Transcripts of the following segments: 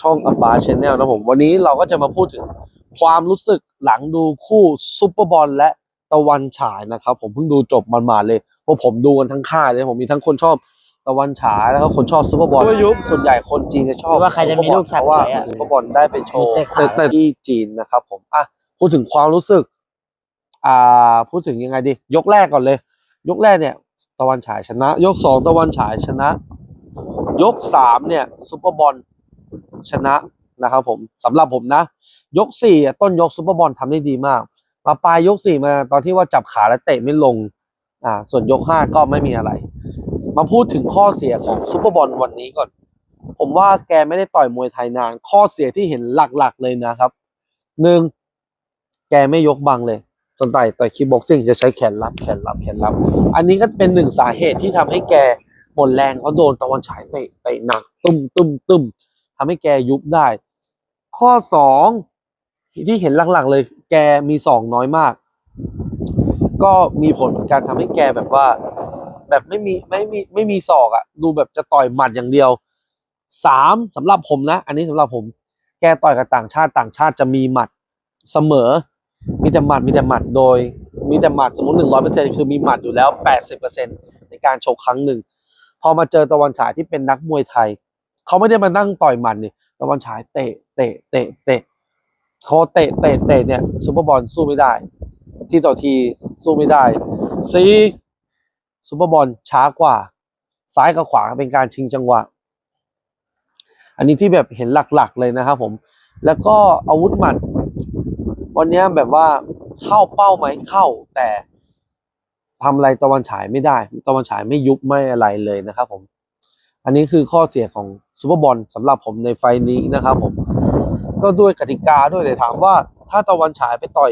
ช่องอัปปาชแนลนะผมวันนี้เราก็จะมาพูดถึงความรู้สึกหลังดูคู่ซุปเปอร์บอลและตะวันฉายนะครับ ผมเพิ่งดูจบมันมาเลยเพราะผมดูกันทั้งค่ายเลยผมมีทั้งคนชอบตะวันฉายแล้วก็คนชอบซุปเปอร์บอลส่วนใหญ่คนจีนจะชอบว่าใครจะมีลูกซุปเปอร์บอลเพราะว่าฉับฉายอะซุปเปอร์บอลได้ไปโชว์มีเจ๊ขาวในที่จีนนะครับ ผมอะพูดถึงความรู้สึก อ่า พูดถึงยังไงดี ยกแรกก่อนเลย ยกแรกเนี่ย ตะวันฉายชนะ ยกสองตะวันฉายชนะ ยกสามเนี่ยซุปเปอร์บอล ชนะนะครับผมสำหรับผมนะ ยกสี่ต้นยกซุปเปอร์บอลทำได้ดีมาก มาปลายยกสี่มาตอนที่ว่าจับขาและเตะไม่ลงอ่าส่วนยกห้าก็ไม่มีอะไร มาพูดถึงข้อเสียของซุปเปอร์บอลวันนี้ก่อน ผมว่าแกไม่ได้ต่อยมวยไทยนาน ข้อเสียที่เห็นหลักๆเลยนะครับหนึ่งแกไม่ยกบังเลยส่วนต่อยต่อยคีบ็อกซิ่งจะใช้แขนรับแขนรับแขนรับ อันนี้ก็เป็นหนึ่งสาเหตุที่ทำให้แกหมดแรงเพราะโดนตะวันฉายเตะเตะหนักตุ้มตุ้มตุ้ม ทำให้แกยุบได้ ข้อสองที่เห็นหลักๆเลย แกมีสองน้อยมาก ก็มีผลเหมือนกันทำให้แกแบบว่า แบบไม่มีไม่มีไม่มีศอกอะดูแบบจะต่อยหมัดอย่างเดียวสามสำหรับผมนะ อันนี้สำหรับผม แกต่อยกับต่างชาติต่างชาติจะมีหมัดเสมอ มีแต่หมัดมีแต่หมัดโดย มีแต่หมัดสมมติหนึ่งร้อยเปอร์เซ็นคือมีหมัดอยู่แล้วแปดสิบเปอร์เซ็นในการชกครั้งหนึ่งพอมาเจอตะวันฉายที่เป็นนักมวยไทย เขาไม่ได้มานั่งต่อยมัดนี่ตะวันฉายเตะเตะเตะเตะเขาเตะเตะเตะเนี่ยซูเปอร์บอลสู้ไม่ได้ ที่ต่อทีสู้ไม่ได้สี่ซูเปอร์บอลช้ากว่า ซ้ายกับขวาเป็นการชิงจังหวะ อันนี้ที่แบบเห็นหลักๆเลยนะครับผม แล้วก็อาวุธหมัด วันนี้แบบว่าเข้าเป้าไหมเข้าแต่ทำอะไรตะวันฉายไม่ได้ ตะวันฉายไม่ยุบไม่อะไรเลยนะครับผม อันนี้คือข้อเสียของซูเปอร์บอลสำหรับผมในไฟล์นี้นะครับผม ก็ด้วยกติกาด้วยเลยถามว่า ถ้าตะวันฉายไปต่อย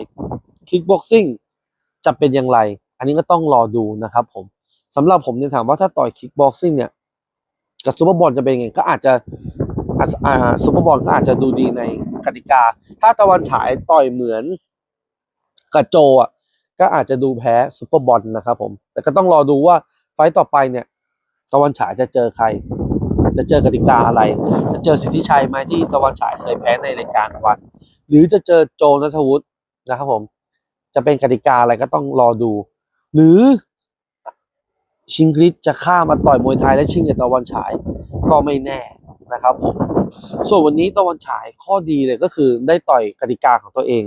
คิกบ็อกซิ่งจะเป็นอย่างไร อันนี้ก็ต้องรอดูนะครับผมสำหรับผมเนี่ยถามว่าถ้าต่อยคิกบ็อกซิ่งเนี่ยกับซูเปอร์บอลจะเป็นยังไงก็อาจจะอ่าซูเปอร์บอลก็อาจจะดูดีในกติกา ถ้าตะวันฉายต่อยเหมือนกับโจอะก็อาจจะดูแพ้ซูเปอร์บอลนะครับผม แต่ก็ต้องรอดูว่าไฟต์ต่อไปเนี่ย ตะวันฉายจะเจอใคร จะเจอกติกาอะไร จะเจอสิทธิชัยไหมที่ตะวันฉายเคยแพ้ในรายการวัน หรือจะเจอโจนัทวุฒินะครับผม จะเป็นกติกาอะไรก็ต้องรอดู หรือชิงกริดจะข้ามมาต่อยมวยไทยและชิงกับตะวันฉายก็ไม่แน่นะครับผม ส่วนวันนี้ตะวันฉายข้อดีเลยก็คือได้ต่อยกติกาของตัวเอง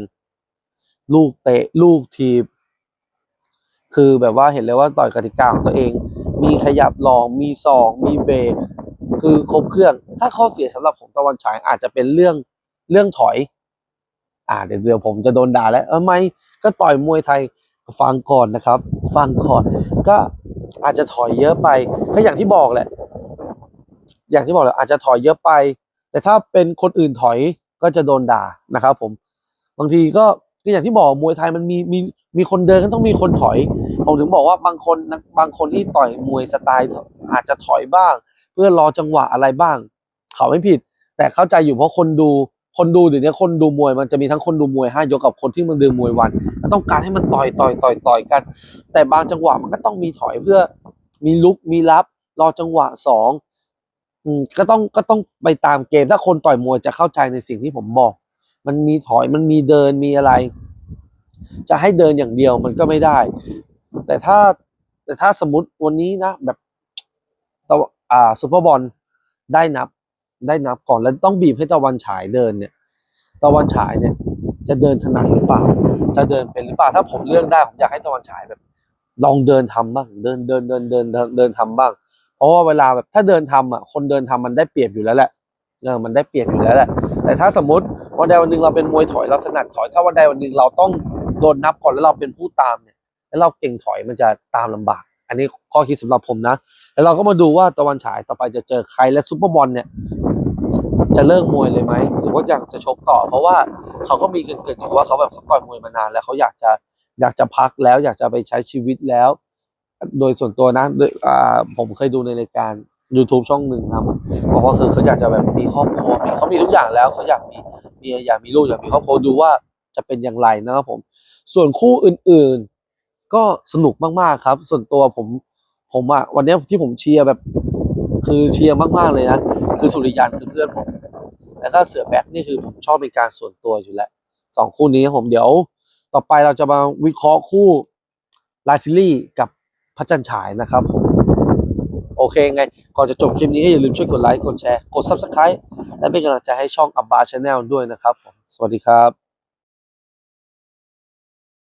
ลูกเตะลูกทีบคือแบบว่าเห็นเลยว่าต่อยกติกาของตัวเอง มีขยับหลองมีศอก มีเบรกคือครบเครื่อง ถ้าข้อเสียสำหรับผมตะวันฉายอาจจะเป็นเรื่องเรื่องถอย อ่าเดี๋ยวเดี๋ยวผมจะโดนด่าแล้ว เออไม่ก็ต่อยมวยไทยฟังก่อนนะครับ ฟังก่อนก็อาจจะถอยเยอะไปก็อย่างที่บอกแหละ อย่างที่บอกแหละอาจจะถอยเยอะไป แต่ถ้าเป็นคนอื่นถอยก็จะโดนด่านะครับ ผม บางทีก็ ก็อย่างที่บอกมวยไทยมันมีมีมีคนเดินก็ต้องมีคนถอย ผมถึงบอกว่าบางคนนะบางคนที่ต่อยมวยสไตล์อาจจะถอยบ้าง เพื่อรอจังหวะอะไรบ้าง เขาไม่ผิด แต่เข้าใจอยู่เพราะคนดูคนดูเดี๋ยวนี้คนดูมวยมันจะมีทั้งคนดูมวยห้ายกกับคนที่มันดูมวยวันมันต้องการให้มันต่อยต่อยต่อยต่อยกัน แต่บางจังหวะมันก็ต้องมีถอยเพื่อมีลุกมีรับ รอจังหวะสองอืมก็ต้องก็ต้องไปตามเกมถ้าคนต่อยมวยจะเข้าใจในสิ่งที่ผมบอก มันมีถอยมันมีเดินมีอะไร จะให้เดินอย่างเดียวมันก็ไม่ได้ แต่ถ้าแต่ถ้าสมมติวันนี้นะ แบบตะอ่าซูเปอร์บอลได้นับได้นับก่อนแล้วต้องบีบให้ตะวันฉายเดินเนี่ย ตะวันฉายเนี่ย จะเดินถนัดหรือเปล่า จะเดินเป็นหรือเปล่าถ้าผมเลือกได้ผมอยากให้ตะวันฉายแบบ ลองเดินทำบ้างเดินเดินเดินเดินเดินเดินทำบ้าง เพราะว่าเวลาแบบถ้าเดินทำอะคนเดินทำมันได้เปรียบอยู่แล้วแหละเออมันได้เปรียบอยู่แล้วแหละ แต่ถ้าสมมติ วันใดวันหนึ่งเราเป็นมวยถอยเราถนัดถอย ถ้าวันใดวันหนึ่งเราต้องโดนนับก่อนแล้วเราเป็นผู้ตามเนี่ย แล้วเราเก่งถอยมันจะตามลำบาก อันนี้ข้อคิดสำหรับผมนะ แล้วเราก็มาดูว่าตะวันฉายต่อไปจะเจอใครและซุปเปอร์บอลเนี่ยจะเลิกมวยเลยไหมหรือว่าอยากจะชกต่อ เพราะว่าเขาก็มีเกินๆอยู่ว่าเขาแบบเขาต่อยมวยมานาน แล้วเขาอยากจะอยากจะพักแล้ว อยากจะไปใช้ชีวิตแล้ว โดยส่วนตัวนะโดอผมเคยดูในรายการ YouTube ช่องหนึ่งครับบอกว่าคือเขาอยากจะแบบมีครอบครัวมีเขามีทุกอย่างแล้วเขาอยากมีมีอยากมีลูกอยากมีครอบครัวดูว่าจะเป็นอย่างไรนะครับผม ส่วนคู่อื่นๆ ก็สนุกมากๆครับ ส่วนตัวผมผมอะวันนี้ที่ผมเชียร์แบบ คือเชียร์มากๆเลยนะคือสุริยันคือเพื่อนผมแล้วก็เสือแบ็คนี่คือผมชอบเป็นการส่วนตัวอยู่แล้วสองคู่นี้ผมเดี๋ยวต่อไปเราจะมาวิเคราะห์คู่ลาซิลี่กับพระจันทร์ฉายนะครับผม อเคไง ก่อนจะจบคลิปนี้อย่าลืมช่วยกดไลค์ กดแชร์ กด Subscribe และเป็นกำลังใจให้ช่องอับบาชาแนลด้วยนะครับ สวัสดีครับ